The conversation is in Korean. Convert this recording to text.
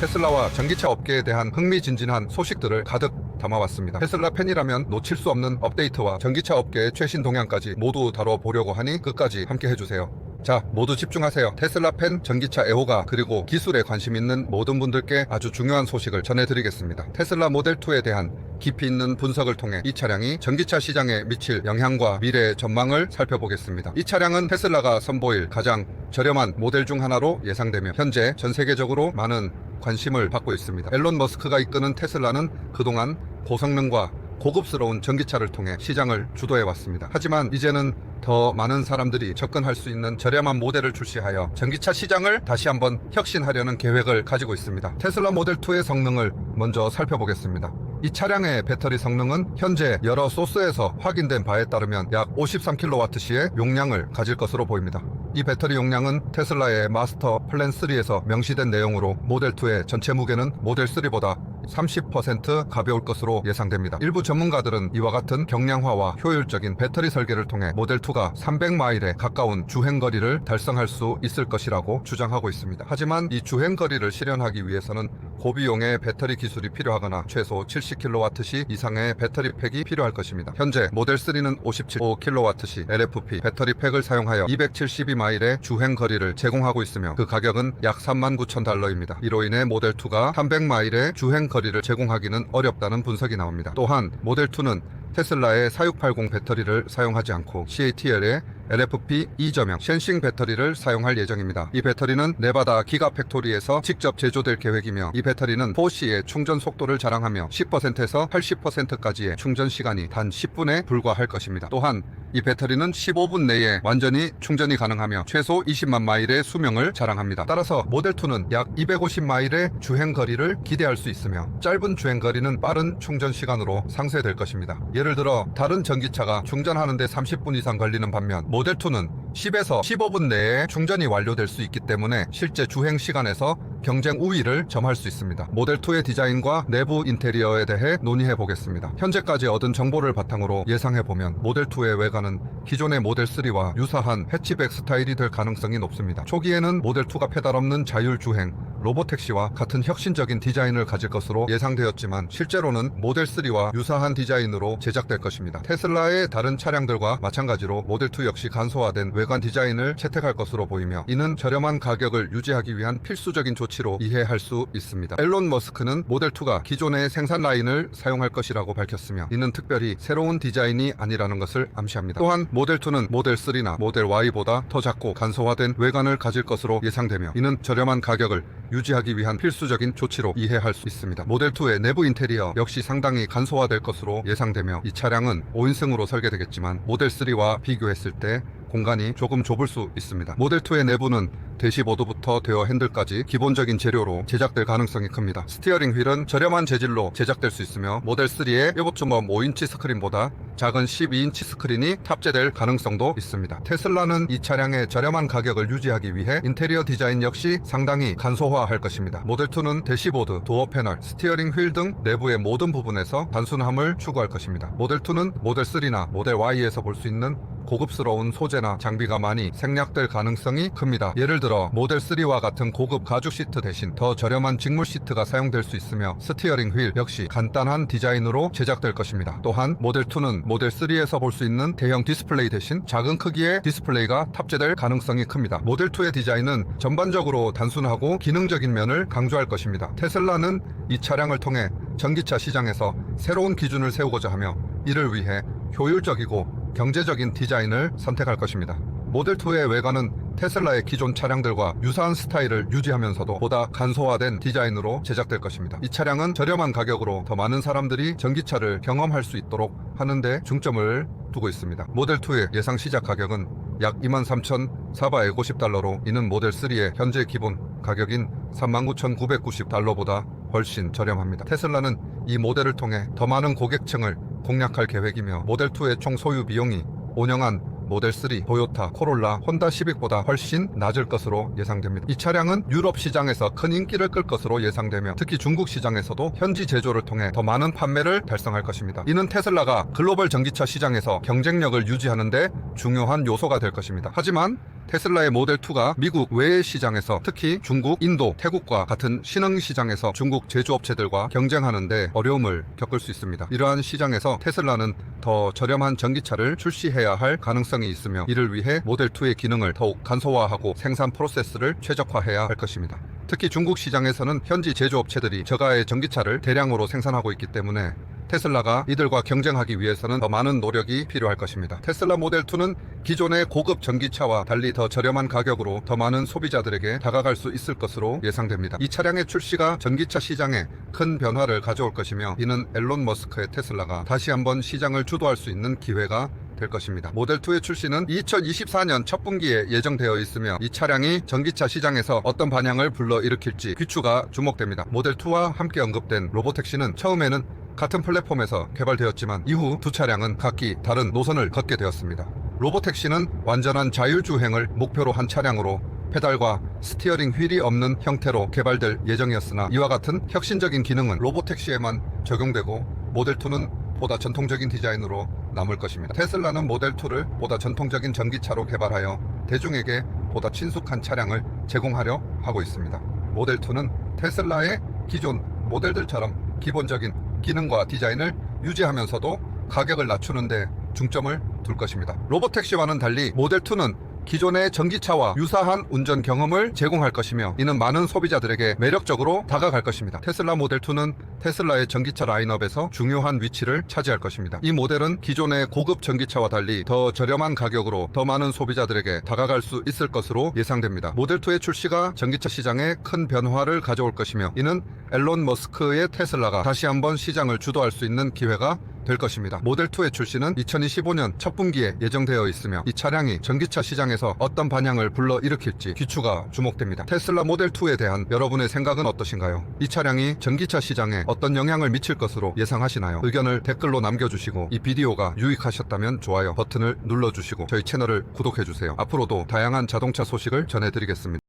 테슬라와 전기차 업계에 대한 흥미진진한 소식들을 가득 담아왔습니다. 테슬라 팬이라면 놓칠 수 없는 업데이트와 전기차 업계의 최신 동향까지 모두 다뤄보려고 하니 끝까지 함께 해주세요. 자, 모두 집중하세요. 테슬라 팬, 전기차 애호가, 그리고 기술에 관심 있는 모든 분들께 아주 중요한 소식을 전해드리겠습니다. 테슬라 모델2에 대한 깊이 있는 분석을 통해 이 차량이 전기차 시장에 미칠 영향과 미래의 전망을 살펴보겠습니다. 이 차량은 테슬라가 선보일 가장 저렴한 모델 중 하나로 예상되며 현재 전 세계적으로 많은 관심을 받고 있습니다. 앨런 머스크가 이끄는 테슬라는 그동안 고성능과 고급스러운 전기차를 통해 시장을 주도해 왔습니다. 하지만 이제는 더 많은 사람들이 접근할 수 있는 저렴한 모델을 출시하여 전기차 시장을 다시 한번 혁신하려는 계획을 가지고 있습니다. 테슬라 모델 2의 성능을 먼저 살펴보겠습니다. 이 차량의 배터리 성능은 현재 여러 소스에서 확인된 바에 따르면 약 53kWh의 용량을 가질 것으로 보입니다. 이 배터리 용량은 테슬라의 마스터 플랜 3에서 명시된 내용으로 모델 2의 전체 무게는 모델 3보다 30% 가벼울 것으로 예상됩니다. 일부 전문가들은 이와 같은 경량화와 효율적인 배터리 설계를 통해 모델 2가 300마일에 가까운 주행 거리를 달성할 수 있을 것이라고 주장하고 있습니다. 하지만 이 주행 거리를 실현하기 위해서는 고비용의 배터리 기술이 필요하거나 최소 70kWh 이상의 배터리 팩이 필요할 것입니다. 현재 모델 3는 57kWh LFP 배터리 팩을 사용하여 272마일의 주행 거리를 제공하고 있으며 그 가격은 약 39,000달러입니다. 이로 인해 모델 2가 300마일의 주행 거리를 제공하기는 어렵다는 분석이 나옵니다. 또한 모델 2는 테슬라의 4680 배터리를 사용하지 않고 CATL의 LFP 2점형 셴싱 배터리를 사용할 예정입니다. 이 배터리는 네바다 기가 팩토리에서 직접 제조될 계획이며 이 배터리는 4C의 충전 속도를 자랑하며 10%에서 80%까지의 충전 시간이 단 10분에 불과할 것입니다. 또한 이 배터리는 15분 내에 완전히 충전이 가능하며 최소 20만 마일의 수명을 자랑합니다. 따라서 모델2는 약 250마일의 주행 거리를 기대할 수 있으며 짧은 주행 거리는 빠른 충전 시간으로 상쇄될 것입니다. 예를 들어 다른 전기차가 충전하는데 30분 이상 걸리는 반면 모델2는 10에서 15분 내에 충전이 완료될 수 있기 때문에 실제 주행 시간에서 경쟁 우위를 점할 수 있습니다. 모델2의 디자인과 내부 인테리어에 대해 논의해 보겠습니다. 현재까지 얻은 정보를 바탕으로 예상해 보면 모델2의 외관은 기존의 모델3와 유사한 해치백 스타일이 될 가능성이 높습니다. 초기에는 모델2가 페달 없는 자율 주행, 로보택시와 같은 혁신적인 디자인을 가질 것으로 예상되었지만 실제로는 모델3와 유사한 디자인으로 제작될 것입니다. 테슬라의 다른 차량들과 마찬가지로 모델2 역시 간소화된 외관 디자인을 채택할 것으로 보이며 이는 저렴한 가격을 유지하기 위한 필수적인 조치로 이해할 수 있습니다. 앨런 머스크는 모델2가 기존의 생산 라인을 사용할 것이라고 밝혔으며 이는 특별히 새로운 디자인이 아니라는 것을 암시합니다. 또한 모델2는 모델3나 모델 Y보다 더 작고 간소화된 외관을 가질 것으로 예상되며 이는 저렴한 가격을 유지하기 위한 필수적인 조치로 이해할 수 있습니다. 모델2의 내부 인테리어 역시 상당히 간소화될 것으로 예상되며 이 차량은 5인승으로 설계되겠지만 모델3와 비교했을 때 공간이 조금 좁을 수 있습니다. 모델2의 내부는 대시보드부터 대어 핸들까지 기본적인 재료로 제작될 가능성이 큽니다. 스티어링 휠은 저렴한 재질로 제작될 수 있으며 모델3의 1.5인치 스크린보다 작은 12인치 스크린이 탑재될 가능성도 있습니다. 테슬라는 이 차량의 저렴한 가격을 유지하기 위해 인테리어 디자인 역시 상당히 간소화할 것입니다. 모델2는 대시보드, 도어 패널, 스티어링 휠 등 내부의 모든 부분에서 단순함을 추구할 것입니다. 모델2는 모델3나 모델 Y에서 볼 수 있는 고급스러운 소재나 장비가 많이 생략될 가능성이 큽니다. 예를 들어 모델 3와 같은 고급 가죽 시트 대신 더 저렴한 직물 시트가 사용될 수 있으며 스티어링 휠 역시 간단한 디자인으로 제작될 것입니다. 또한 모델 2는 모델 3에서 볼 수 있는 대형 디스플레이 대신 작은 크기의 디스플레이가 탑재될 가능성이 큽니다. 모델 2의 디자인은 전반적으로 단순하고 기능적인 면을 강조할 것입니다. 테슬라는 이 차량을 통해 전기차 시장에서 새로운 기준을 세우고자 하며 이를 위해 효율적이고 경제적인 디자인을 선택할 것입니다. 모델2의 외관은 테슬라의 기존 차량들과 유사한 스타일을 유지하면서도 보다 간소화된 디자인으로 제작될 것입니다. 이 차량은 저렴한 가격으로 더 많은 사람들이 전기차를 경험할 수 있도록 하는데 중점을 두고 있습니다. 모델2의 예상 시작 가격은 약 23,450달러로 이는 모델3의 현재 기본 가격인 39,990달러보다 훨씬 저렴합니다. 테슬라는 이 모델을 통해 더 많은 고객층을 공략할 계획이며 모델2의 총 소유 비용이 운영한 모델3, 토요타, 코롤라, 혼다 시빅보다 훨씬 낮을 것으로 예상됩니다. 이 차량은 유럽 시장에서 큰 인기를 끌 것으로 예상되며 특히 중국 시장에서도 현지 제조를 통해 더 많은 판매를 달성할 것입니다. 이는 테슬라가 글로벌 전기차 시장에서 경쟁력을 유지하는데 중요한 요소가 될 것입니다. 하지만 테슬라의 모델 2가 미국 외의 시장에서 특히 중국, 인도, 태국과 같은 신흥 시장에서 중국 제조업체들과 경쟁하는데 어려움을 겪을 수 있습니다. 이러한 시장에서 테슬라는 더 저렴한 전기차를 출시해야 할 가능 성이 있으며 이를 위해 모델2의 기능을 더욱 간소화하고 생산 프로세스를 최적화해야 할 것입니다. 특히 중국 시장에서는 현지 제조업체들이 저가의 전기차를 대량으로 생산하고 있기 때문에 테슬라가 이들과 경쟁하기 위해서는 더 많은 노력이 필요할 것입니다. 테슬라 모델2는 기존의 고급 전기차와 달리 더 저렴한 가격으로 더 많은 소비자들에게 다가갈 수 있을 것으로 예상됩니다. 이 차량의 출시가 전기차 시장에 큰 변화를 가져올 것이며 이는 앨런 머스크의 테슬라가 다시 한번 시장을 주도할 수 있는 기회가 될 것입니다. 모델2의 출시는 2024년 첫 분기에 예정되어 있으며 이 차량이 전기차 시장에서 어떤 반향을 불러일으킬지 귀추가 주목됩니다. 모델2와 함께 언급된 로보택시는 처음에는 같은 플랫폼에서 개발되었지만 이후 두 차량은 각기 다른 노선을 걷게 되었습니다. 로보택시는 완전한 자율주행을 목표로 한 차량으로 페달과 스티어링 휠이 없는 형태로 개발될 예정이었으나 이와 같은 혁신적인 기능은 로보택시에만 적용되고 모델2는 보다 전통적인 디자인으로 남을 것입니다. 테슬라는 모델2를 보다 전통적인 전기차로 개발하여 대중에게 보다 친숙한 차량을 제공하려 하고 있습니다. 모델2는 테슬라의 기존 모델들처럼 기본적인 기능과 디자인을 유지하면서도 가격을 낮추는데 중점을 둘 것입니다. 로보택시와는 달리 모델2는 기존의 전기차와 유사한 운전 경험을 제공할 것이며 이는 많은 소비자들에게 매력적으로 다가갈 것입니다. 테슬라 모델 2는 테슬라의 전기차 라인업에서 중요한 위치를 차지할 것입니다. 이 모델은 기존의 고급 전기차와 달리 더 저렴한 가격으로 더 많은 소비자들에게 다가갈 수 있을 것으로 예상됩니다. 모델 2의 출시가 전기차 시장에 큰 변화를 가져올 것이며 이는 앨런 머스크의 테슬라가 다시 한번 시장을 주도할 수 있는 기회가 될 것입니다. 모델2의 출시는 2025년 첫 분기에 예정되어 있으며 이 차량이 전기차 시장에서 어떤 반향을 불러일으킬지 귀추가 주목됩니다. 테슬라 모델2에 대한 여러분의 생각은 어떠신가요? 이 차량이 전기차 시장에 어떤 영향을 미칠 것으로 예상하시나요? 의견을 댓글로 남겨주시고 이 비디오가 유익하셨다면 좋아요 버튼을 눌러주시고 저희 채널을 구독해주세요. 앞으로도 다양한 자동차 소식을 전해드리겠습니다.